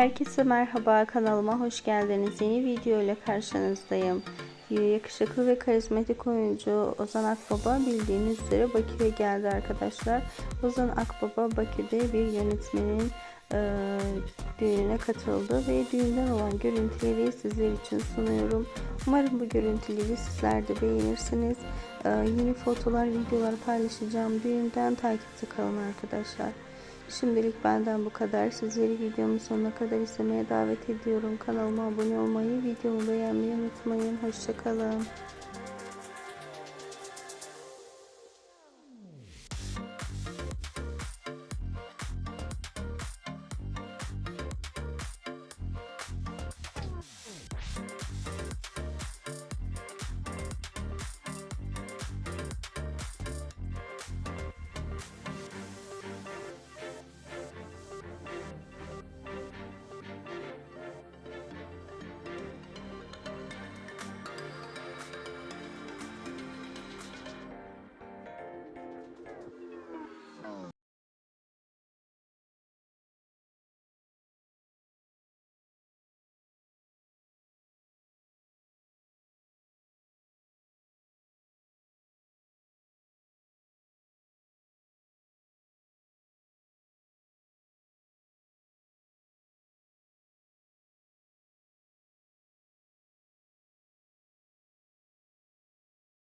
Herkese merhaba kanalıma hoş geldiniz. Yeni video ile karşınızdayım. Yakışıklı ve karizmatik oyuncu Ozan Akbaba bildiğiniz üzere Bakü'ye geldi arkadaşlar. Ozan Akbaba Bakü'de bir yönetmenin e, düğününe katıldı ve düğünden olan görüntüleri sizler için sunuyorum. Umarım bu görüntüleri sizler de beğenirsiniz. E, yeni fotolar, videolar paylaşacağım. Düğünden takipte kalın arkadaşlar. Şimdilik benden bu kadar. Sizleri videomun sonuna kadar izlemeye davet ediyorum. Kanalıma abone olmayı, videomu beğenmeyi unutmayın. Hoşçakalın.